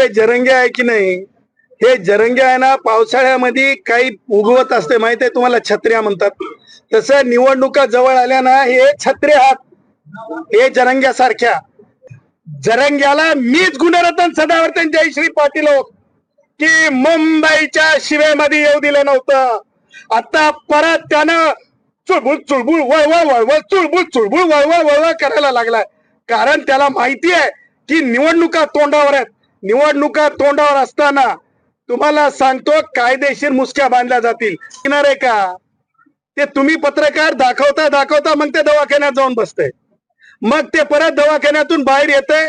हे जरंगे आहे की नाही? हे जरंगे आहे ना पावसाळ्यामध्ये काही उगवत असते माहिती आहे तुम्हाला? छत्र्या म्हणतात. तसं निवडणुका जवळ आल्या ना हे छत्रे आहात. हे जरंग्यासारख्या. जरंग्याला मीच गुणरत्न सदावर्तन जयश्री पाटील हो. की मुंबईच्या शिवेमध्ये येऊ दिलं नव्हतं. आता परत त्यानं चुळबुळ चुळबुळ वळवळ वळवळ चुळबुळ चुळबुळ वळवळ वळवळ करायला लागलाय. कारण त्याला माहिती आहे की निवडणुका तोंडावर आहेत. निवडणुका तोंडावर असताना तुम्हाला सांगतो कायदेशीर मुसक्या बांधल्या जातील. येणार आहे का? ते तुम्ही पत्रकार दाखवता दाखवता मग ते दवाखान्यात जाऊन बसते मग ते परत दवाखान्यातून बाहेर येते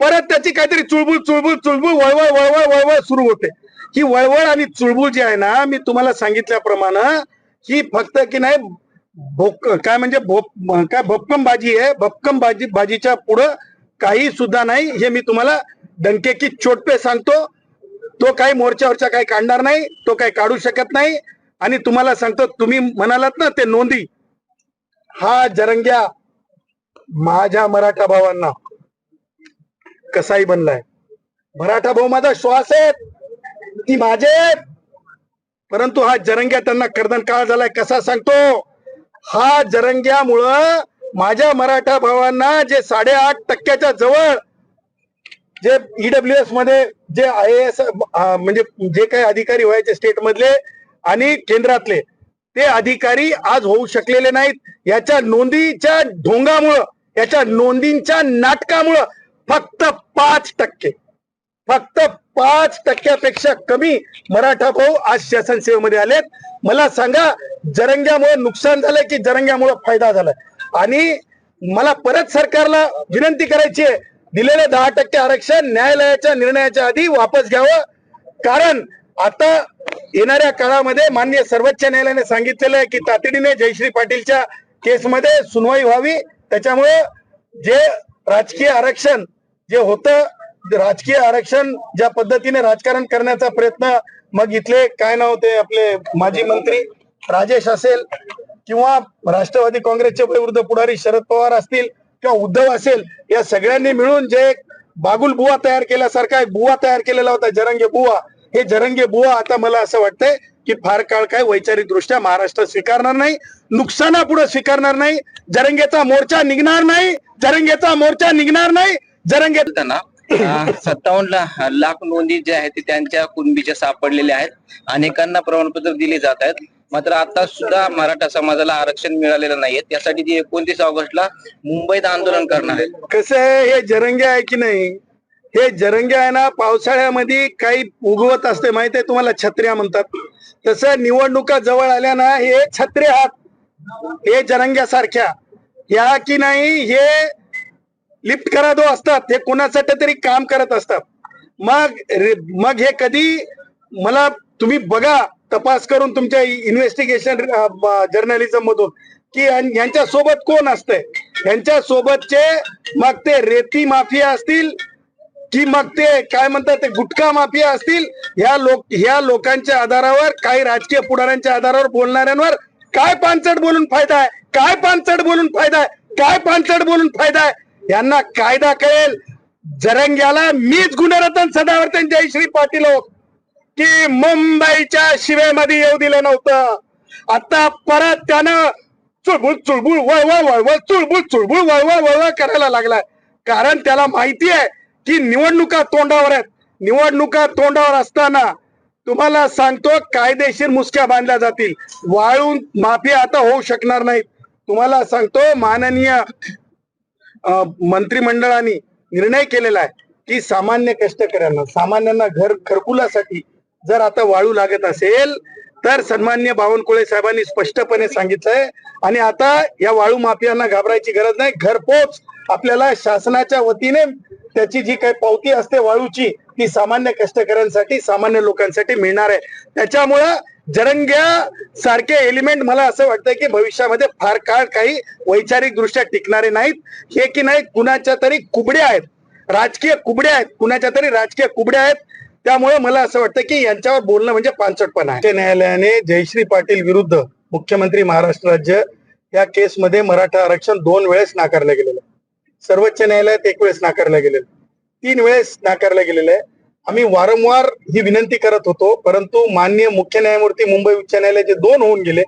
परत त्याची काहीतरी चुळबुळ चुळबुळ चुळबुळ वळवळ वळवळ वळवळ सुरू होते. ही वळवळ आणि चुळबुळ जी आहे ना मी तुम्हाला सांगितल्याप्रमाणे ही फक्त की नाही भोक काय म्हणजे भोप काय भक्कम भाजी आहे भक्कम भाजी भाजीच्या पुढं काही सुद्धा नाही. हे मी तुम्हाला डंके की चोटपे सांगतो. तो काही मोर्चावरच्या काही काढणार नाही. तो काही काढू शकत नाही. आणि तुम्हाला सांगतो तुम्ही म्हणालात ना ते नोंदी. हा जरंग्या माझ्या मराठा भावांना कसाही बनलाय? मराठा भाऊ माझा श्वास आहे ती माझे आहेत. परंतु हा जरंग्या त्यांना कर्दन काळ झालाय कसा सांगतो? हा जरंग्यामुळं माझ्या मराठा भावांना जे साडेआठ टक्क्याच्या जवळ जे ईडब्ल्यू एसमध्ये जे आय एस म्हणजे जे काही अधिकारी व्हायचे स्टेट मधले आणि केंद्रातले ते अधिकारी आज होऊ शकलेले नाहीत. याच्या नोंदीच्या ढोंगामुळं याच्या नोंदींच्या नाटकामुळं फक्त पाच टक्के फक्त पाच टक्क्यापेक्षा कमी मराठा भाऊ आज शासन सेवेमध्ये आलेत. मला सांगा जरंग्यामुळे नुकसान झालंय की जरंग्यामुळे फायदा झालाय? आणि मला परत सरकारला विनंती करायची आहे दिलेले दहा टक्के आरक्षण न्यायालयाच्या निर्णयाच्या आधी वापस घ्यावं. कारण आता येणाऱ्या काळामध्ये माननीय सर्वोच्च न्यायालयाने सांगितलेलं आहे की तातडीने जयश्री पाटीलच्या केसमध्ये सुनवाई व्हावी. त्याच्यामुळे जे राजकीय आरक्षण जे होतं राजकीय आरक्षण ज्या पद्धतीने राजकारण करण्याचा प्रयत्न मग इथले काय नाव ते आपले माजी मंत्री? राजेश असेल किंवा राष्ट्रवादी काँग्रेसचे विरुद्ध पुढारी शरद पवार असतील किंवा उद्धव असेल या सगळ्यांनी मिळून जे एक बागुल बुवा तयार केल्यासारखा एक बुवा तयार केलेला होता जरंगे बुवा. हे जरंगे बुवा आता मला असं वाटतंय की फार काळ काय वैचारिक दृष्ट्या महाराष्ट्र स्वीकारणार नाही नुकसाना पुढे स्वीकारणार नाही जरंगेचा मोर्चा निघणार नाही जरंगेचा मोर्चा निघणार नाही जरंगे त्यांना सत्तावन्न लाख नोंदी ज्या आहेत ते त्यांच्या कुणबीच्या सापडलेल्या आहेत. अनेकांना प्रमाणपत्र दिले जात आहेत. मात्र आता सुद्धा मराठा समाजाला आरक्षण मिळालेलं नाहीये. त्यासाठी ती एकोणतीस ऑगस्टला मुंबईत आंदोलन करणार आहेत कसं आहे हे जरंगे आहे की नाही? हे जरंगे आहे ना पावसाळ्यामध्ये काही उगवत असते. माहिती आहे तुम्हाला? छत्र्या म्हणतात. तसं निवडणुका जवळ आल्या ना हे छत्रे आहात. हे जरंग्यासारख्या. या की नाही हे लिफ्ट करा दो असतात. हे कोणासाठी तरी काम करत असतात. मग मग हे कधी मला तुम्ही बघा. तपास करून तुमच्या इन्व्हेस्टिगेशन जर्नलिझम मधून. की यांच्या सोबत कोण असतंय? यांच्या सोबतचे मग ते रेती माफिया असतील? की मग ते काय म्हणतात ते गुटखा माफिया असतील? ह्या लोक ह्या लोकांच्या आधारावर काही राजकीय पुढाऱ्यांच्या आधारावर बोलणाऱ्यांवर काय पानचड बोलून फायदा आहे? काय पानचड बोलून फायदा आहे? काय पानचड बोलून फायदा आहे? यांना कायदा कळेल. जरंग्याला मीच गुणरत्न सदावर्तन जयश्री पाटील हो. की मुंबईच्या शिवेमध्ये येऊ दिलं नव्हतं. आता परत त्यानं चुळबुळ चुळबुळ वळवळ वळवळ चुळबुळ चुळबुळ वळवळ वळवळ करायला लागलाय. कारण त्याला माहिती आहे की निवडणुका तोंडावर आहेत. निवडणुका तोंडावर असताना तुम्हाला सांगतो कायदेशीर मुसक्या बांधल्या जातील. वाळून माफी आता होऊ शकणार नाहीत. तुम्हाला सांगतो माननीय मंत्रिमंडळाने निर्णय केलेला आहे की सामान्य कष्टकऱ्यांना सामान्यांना घर घरकुलासाठी जर आता वाळू लागत असेल तर सन्मान्य बावनकुळे साहेबांनी स्पष्टपणे सांगितलंय. आणि आता या वाळू माफियांना घाबरायची गरज नाही. घरपोच आपल्याला शासनाच्या वतीने त्याची जी काही पावती असते वाळूची ती सामान्य कष्टकऱ्यांसाठी सामान्य लोकांसाठी मिळणार आहे. त्याच्यामुळं जरंग्या सारखे एलिमेंट मला असं वाटतं की भविष्यामध्ये फार काळ काही वैचारिक दृष्ट्या टिकणारे नाहीत. हे की नाही कुणाच्या तरी कुबड्या आहेत. राजकीय कुबड्या आहेत. कुणाच्या तरी राजकीय कुबड्या आहेत. त्यामुळे मला असं वाटतं की यांच्यावर बोलणं म्हणजे पानसटपणा आहे. उच्च न्यायालयाने जयश्री पाटील विरुद्ध मुख्यमंत्री महाराष्ट्र राज्य या केसमध्ये मराठा आरक्षण दोन वेळेस नाकारलं गेलेलं आहे. सर्वोच्च न्यायालयात एक वेळेस नाकारलं गेलेलं तीन वेळेस नाकारलं गेलेलं आहे. आम्ही वारंवार ही विनंती करत होतो परंतु माननीय मुख्य न्यायमूर्ती मुंबई उच्च न्यायालयाचे दोन होऊन गेले.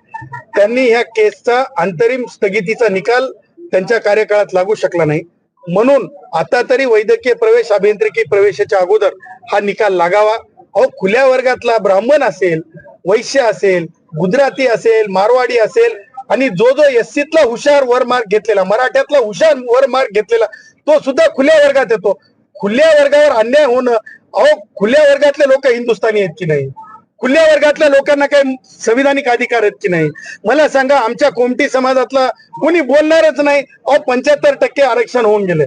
त्यांनी ह्या केसचा अंतरिम स्थगितीचा निकाल त्यांच्या कार्यकाळात लागू शकला नाही. म्हणून आता तरी वैद्यकीय प्रवेश अभियांत्रिकी प्रवेशाच्या अगोदर हा निकाल लागावा. अहो खुल्या वर्गातला ब्राह्मण असेल वैश्य असेल गुजराती असेल मारवाडी असेल आणि जो जो एससीतला हुशार वर मार्क घेतलेला मराठ्यातला हुशार वर मार्क घेतलेला तो सुद्धा खुल्या वर्गात येतो. खुल्या वर्गावर अन्याय होणं अहो खुल्या वर्गातले लोक हिंदुस्थानी आहेत की नाही? खुल्या वर्गातल्या लोकांना काही संविधानिक अधिकार आहेत की नाही? मला सांगा आमच्या कोमटी समाजातला कोणी बोलणारच नाही. अहो पंच्याहत्तर टक्के आरक्षण होऊन गेले.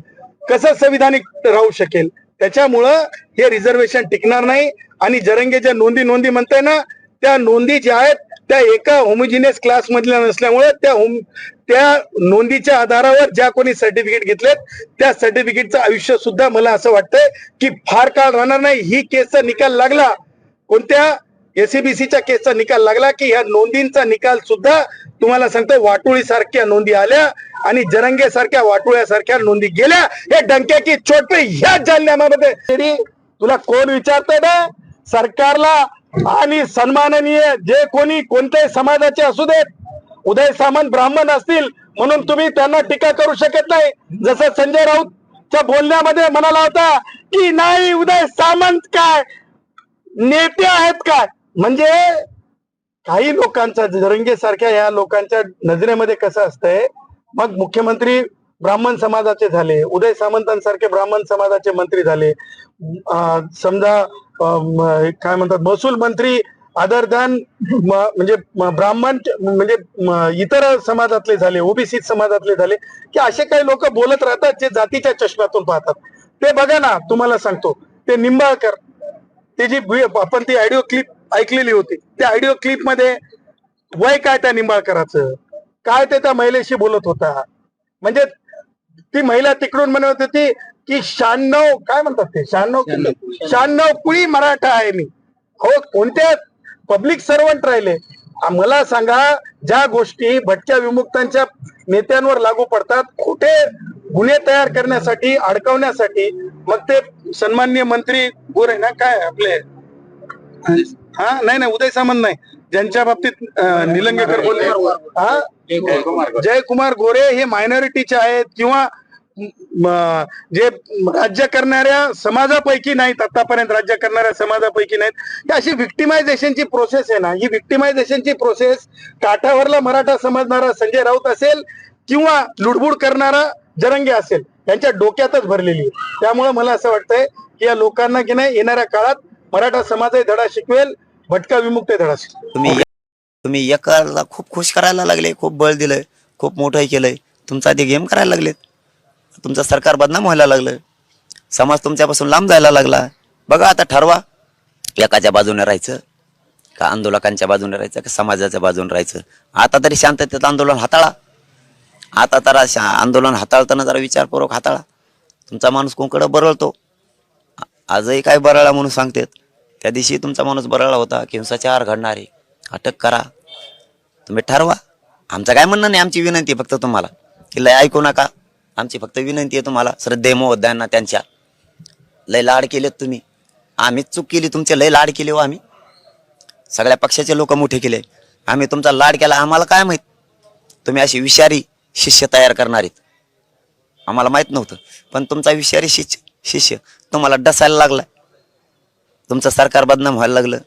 कसं संविधानिक राहू शकेल? त्याच्यामुळं हे रिझर्वेशन टिकणार नाही. आणि जरंगेच्या नोंदी नोंदी म्हणताय ना त्या नोंदी ज्या आहेत त्या एका होमोजिनियस क्लास मधल्या नसल्यामुळे त्या होम त्या नोंदीच्या आधारावर ज्या कोणी सर्टिफिकेट घेतलेत त्या सर्टिफिकेटचं आयुष्य सुद्धा मला असं वाटतंय की फार काळ राहणार नाही. ही केसचा निकाल लागला कोणत्या एसीबीसीच्या केसचा निकाल लागला की ह्या नोंदींचा निकाल सुद्धा तुम्हाला सांगतो वाटोळी सारख्या नोंदी आल्या आणि जरंगे सारख्या वाटोळ्या सारख्या नोंदी गेल्या. हे डंक्याची चोट ह्या जालन्यामध्ये. तरी तुला कोण विचारतंय ना सरकारला आणि सन्माननीय जे कोणी कोणत्याही समाजाचे असू देत उदय सामंत ब्राह्मण असतील म्हणून तुम्ही त्यांना टीका करू शकत नाही. जसं संजय राऊतच्या बोलण्यामध्ये म्हणाला होता की नाही उदय सामंत काय? नेते आहेत काय? म्हणजे काही लोकांचा जरंगे सारख्या या लोकांच्या नजरेमध्ये कसं असतंय मग मुख्यमंत्री ब्राह्मण समाजाचे झाले उदय सामंतांसारखे ब्राह्मण समाजाचे मंत्री झाले समजा काय म्हणतात महसूल मंत्री अदर दॅन म्हणजे ब्राह्मण म्हणजे इतर समाजातले झाले ओबीसी समाजातले झाले की असे काही लोक बोलत राहतात जे जातीच्या चष्म्यातून पाहतात. ते बघा ना तुम्हाला सांगतो ते निंबाळकर ते जी आपण ती ऑडिओ क्लिप ऐकलेली होती. त्या ऑडिओ क्लिपमध्ये वय काय त्या निंबाळकराचं? काय ते त्या महिलेशी बोलत होता? म्हणजे ती महिला तिकडून म्हणत होती की शहाण्णव काय म्हणतात ते? शहाण्णव शहाण्णव कुळी मराठा आहे मी. हो कोणत्या पब्लिक सर्वंट राहिले? मला सांगा ज्या गोष्टी भटक्या विमुक्तांच्या नेत्यांवर लागू पडतात खोटे गुन्हे तयार करण्यासाठी अडकवण्यासाठी मग ते सन्माननीय मंत्री गोरे ना काय आपले? हा नाही नाही उदय सामंत नाही. ज्यांच्या बाबतीत निलंगेकर बोलले. हा? जयकुमार गोरे हे मायनॉरिटीचे आहेत किंवा जे राज्य करणाऱ्या समाजापैकी नाहीत आतापर्यंत राज्य करणाऱ्या समाजापैकी नाहीत. ही अशी विक्टिमायझेशनची प्रोसेस आहे ना. ही विक्टिमायझेशनची प्रोसेस काठावरला मराठा समजणारा संजय राऊत असेल किंवा लुडबुड करणारा जरंगे असेल यांच्या डोक्यातच भरलेली आहे. त्यामुळे मला असं वाटतंय की या लोकांना की नाही येणाऱ्या काळात मराठा समाजही धडा शिकवेल. भटका विमुक्त तुम्ही तुम्ही एकाला खूप खुश करायला लागले खूप बळ दिलंय खूप मोठं केलंय. तुमचा ते गेम करायला लागलेत. तुमचं सरकार बदनाम व्हायला लागलं. समाज तुमच्यापासून लांब जायला लागला. बघा आता ठरवा एकाच्या बाजूने राहायचं का आंदोलकांच्या बाजूने राहायचं का समाजाच्या बाजूने राहायचं. आता तरी शांततेत आंदोलन हाताळा. आता तर शा- आंदोलन हाताळताना जरा विचारपूर्वक हाताळा. तुमचा माणूस कोणकडं बरळतो. आजही काय बरळा म्हणून सांगतात. त्या दिवशी तुमचा माणूस बरळला होता की हिंसाचार घडणारे. अटक करा. तुम्ही ठरवा. आमचं काय म्हणणं नाही आमची विनंती आहे फक्त तुम्हाला. की लय ऐकू नका. आमची फक्त विनंती आहे तुम्हाला. श्रद्धे मोहद्यांना त्यांच्या. लय लाड केलेत तुम्ही. आम्हीच चूक केली तुमचे लय लाड केले हो आम्ही. सगळ्या पक्षाचे लोक मोठे केले. आम्ही तुमचा लाड केला आम्हाला काय माहीत? तुम्ही अशी विषारी शिष्य तयार करणारीत आम्हाला माहीत नव्हतं. पण तुमचा विषारी शिष्य शिष्य तुम्हाला डसायला लागलाय. तुमचं सरकार बदनाम व्हायला लागलं.